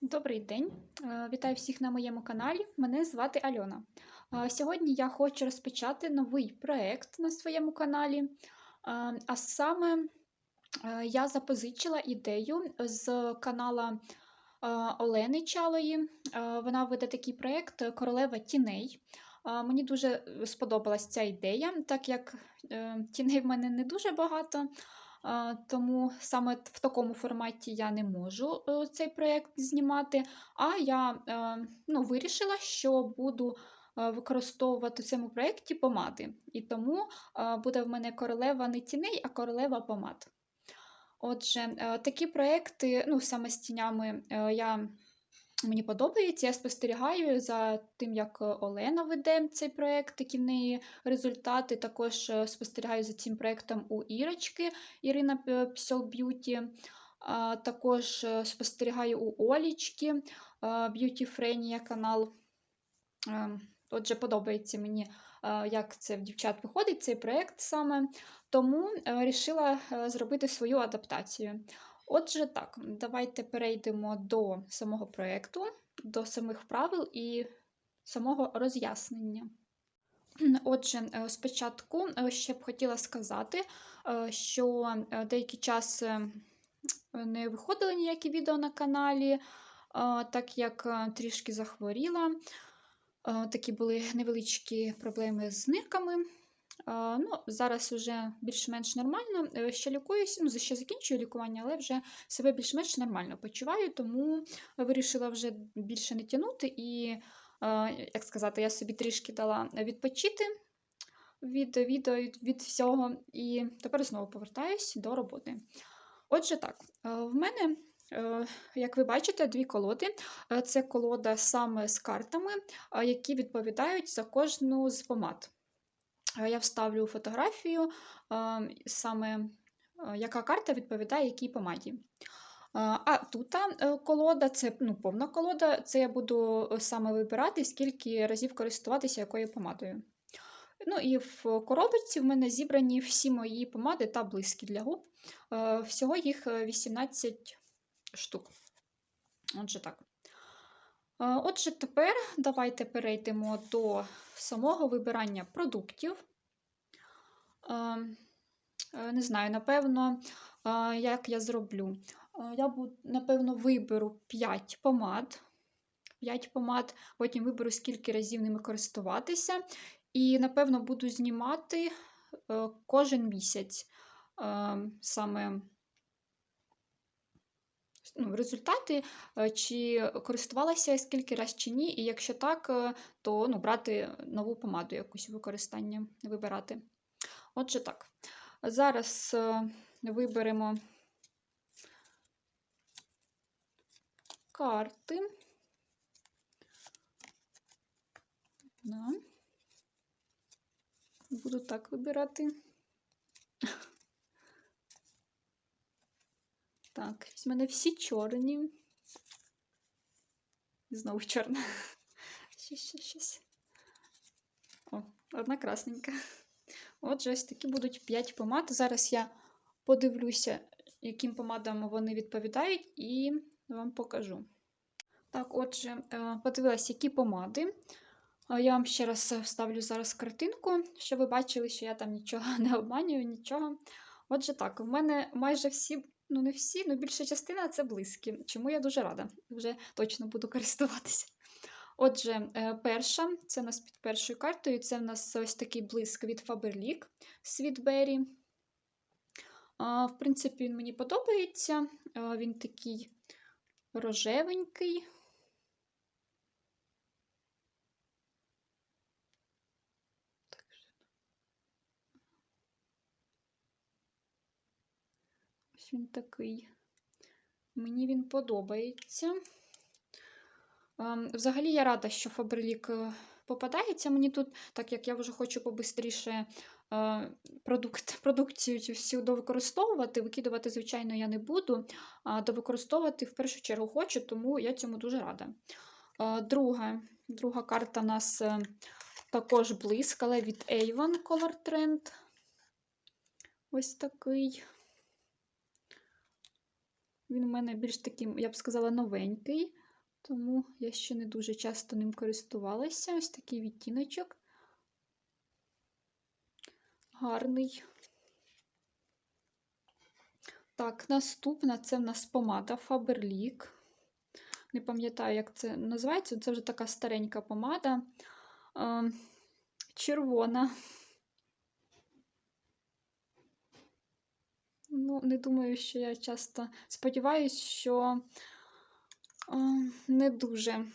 Добрий день! Е, Вітаю всіх на моєму каналі. Мене звати Альона. Е, Сьогодні я хочу розпочати новий проєкт на своєму каналі. Е, А саме я запозичила ідею з канала Олени Чалої. Вона веде такий проєкт Королева тіней. Мені дуже сподобалась ця ідея, так як тіней в мене не дуже багато. Тому саме в такому форматі я не можу е, цей проєкт знімати. А я е, ну, вирішила, що буду е, використовувати в цьому проєкті помади. І тому буде в мене королева не тіней, а королева помад. Отже, такі проекти, ну, саме з тінями, я, мені подобається. Я спостерігаю за тим, як е, Олена веде цей проєкт, які в неї результати. Також е, спостерігаю за цим проєктом у Ірочки Ірина Псьол Б'юті. Також е, спостерігаю у Олічки Б'юті Френія канал. Е, Отже, подобається мені, е, як це в дівчат виходить, цей проєкт саме. Тому вирішила зробити свою адаптацію. Отже, так, давайте перейдемо до самого проєкту, до самих правил і самого роз'яснення. Отже, е, спочатку е, ще б хотіла сказати, е, що деякий час не виходили ніякі відео на каналі, так як трішки захворіла. Такі були невеличкі проблеми з нирками. Ну, зараз вже більш-менш нормально. Е, Ще лікуюся, ну, ще закінчую лікування, але вже себе більш-менш нормально почуваю, тому вирішила вже більше не тягнути і, як сказати, я собі трішки дала відпочити від відео, від, всього, і тепер знову повертаюсь до роботи. Отже, так, е, в мене, е, як ви бачите, дві колоди. Це колода саме з картами, які відповідають за кожну з помад. Е, Я вставлю фотографію, е, саме е, яка карта відповідає якій помаді. А тут колода, це ну, повна колода, це я буду саме вибирати, скільки разів користуватися якою помадою. Ну і в коробочці в мене зібрані всі мої помади та блиски для губ. Всього їх е, 18 штук. Отже, так. Е, Отже, тепер давайте перейдемо до самого вибирання продуктів. Е, е, Не знаю, напевно, як я зроблю. Я, напевно, виберу 5 помад. 5 помад, потім виберу, скільки разів ними користуватися. І, напевно, буду знімати кожен місяць саме ну, результати, е, чи користувалася скільки раз чи ні. І якщо так, е, то ну, брати нову помаду якусь використання, вибирати. Отже, так. Зараз е, виберемо карти. Буду так вибирати. Так, в мене всі чорні. Знову чорна. Щось, щось, щось. О, одна красненька. Отже, ось такі будуть 5 помад. Зараз я подивлюся, яким помадам вони відповідають, і вам покажу. Так, отже, е, подивилася, які помади. Я вам ще раз вставлю зараз картинку, щоб ви бачили, що я там нічого не обманюю, нічого. Отже, так, в мене майже всі, ну не всі, ну більша частина це близькі, чому я дуже рада. Вже точно буду користуватися. Отже, е, перша, це у нас під першою картою, це в нас ось такий блиск від Faberlic. А, В принципі, він мені подобається. Він такий рожевенький. Він такий. Мені він подобається. Ем, Взагалі я рада, що Фабрилік е, попадається мені тут, так як я вже хочу побистріше е, продукт, продукцію всю довикористовувати. Викидувати, звичайно, я не буду, а довикористовувати в першу чергу хочу, тому я цьому дуже рада. Е, Друга, друга карта у нас також блиск, але від Avon Color Trend. Ось такий. Він у мене більш такий, я б сказала, новенький. тому я ще не дуже часто ним користувалася. Ось такий відтіночок. Гарний. Так, наступна це в нас помада Faberlic. Не пам'ятаю, як це називається. Це вже така старенька помада. Е, червона. Ну, не думаю, що я часто сподіваюся, що е, не дуже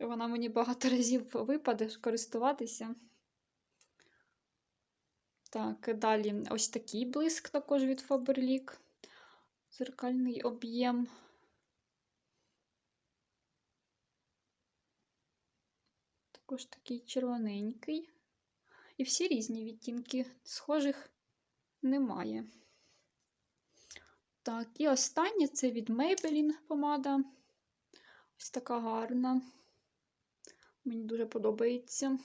вона мені багато разів випаде користуватися. Так, далі ось такий блиск також від Faberlic. Зеркальний об'єм. Також такий червоненький. І всі різні відтінки, схожих немає. Так, і останнє це від Maybelline помада. Ось така гарна. Мені дуже подобається.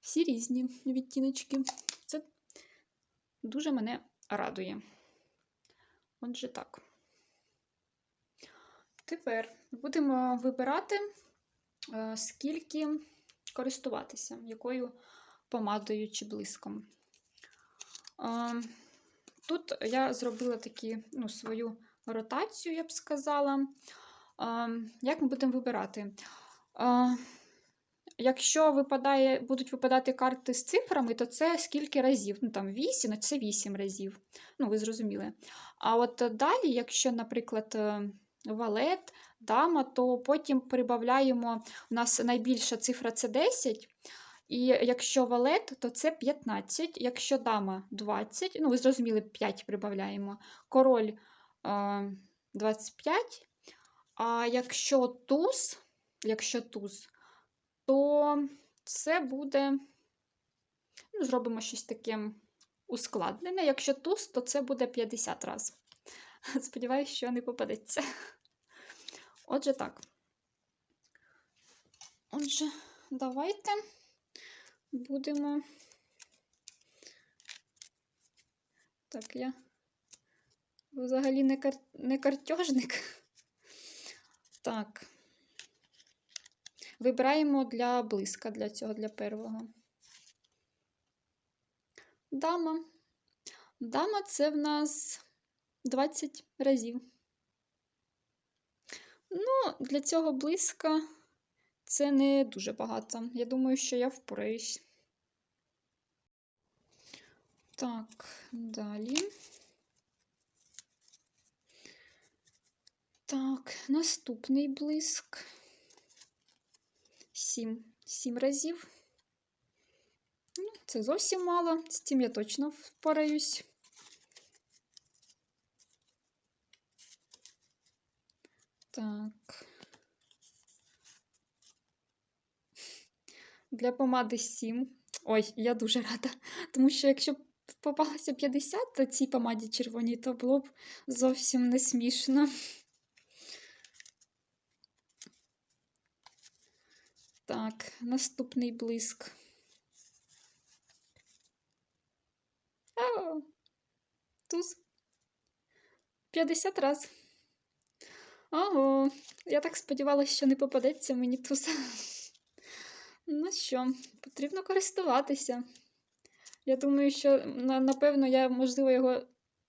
Всі різні відтіночки. Це дуже мене радує. Отже, так. Тепер будемо вибирати, е, скільки користуватися, якою помадою чи блиском. Тут я зробила такі, ну, свою ротацію, я б сказала. Як ми будемо вибирати? Якщо випадає, будуть випадати карти з цифрами, то це скільки разів? Ну, там 8, це 8 разів. Ну, ви зрозуміли. А от далі, якщо, наприклад, е, валет, дама, то потім прибавляємо, у нас найбільша цифра це 10. І якщо валет, то це 15, якщо дама 20, ну, ви зрозуміли, 5 прибавляємо, король е, 25. А якщо туз, якщо туз, то це буде, ну, зробимо щось таке ускладнене. Якщо туз, то це буде 50 разів. Сподіваюсь, що не попадеться. Отже, так. Отже, давайте будемо. Так, я взагалі не, кар... не картежник. Так. Вибираємо для блиска, для цього, для первого. Дама. Дама це в нас 20 разів. Ну, для цього блиска це не дуже багато. Я думаю, що я впораюсь. Так, далі. Так, наступний блиск. Сім. Сім разів. Ну, Це зовсім мало, з цим я точно впораюсь. Так. Для помади 7. Ой, я дуже рада. Тому що якщо б попалося 50, то цій помаді червоній, то було б зовсім не смішно. Так, наступний блиск. О, туз. 50 раз. Ого, я так сподівалася, що не попадеться мені туз. Ну що, потрібно користуватися. Я думаю, що, напевно, я, можливо, його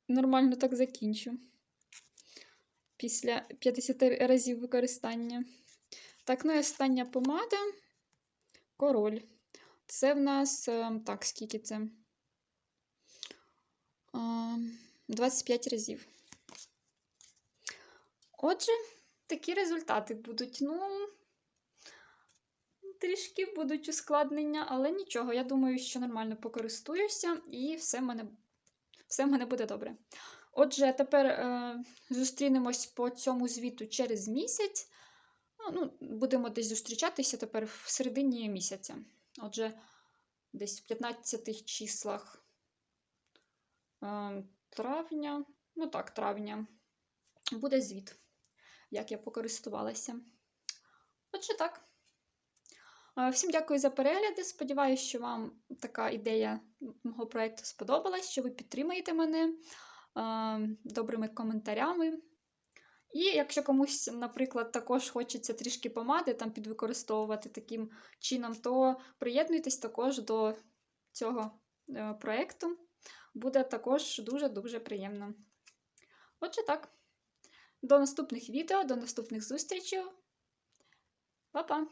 нормально так закінчу після 50 разів використання. Так, ну і остання помада. Король. Це в нас, е, так, скільки це? 25 разів. Отже, такі результати будуть. Ну, трішки будуть ускладнення, але нічого. Я думаю, що нормально покористуюся, і все в мене, все в мене буде добре. Отже, тепер е, зустрінемось по цьому звіту через місяць. Ну, Будемо десь зустрічатися тепер в середині місяця. Отже, десь в 15 числах е, травня, ну так, травня, буде звіт, як я покористувалася. Отже, так. Е, всім дякую за перегляди. Сподіваюся, що вам така ідея мого проєкту сподобалась, що ви підтримаєте мене е, добрими коментарями. І якщо комусь, наприклад, також хочеться трішки помади там підвикористовувати таким чином, то приєднуйтесь також до цього е, проєкту. Буде також дуже-дуже приємно. Отже, так. До наступних відео, до наступних зустрічей. Па-па!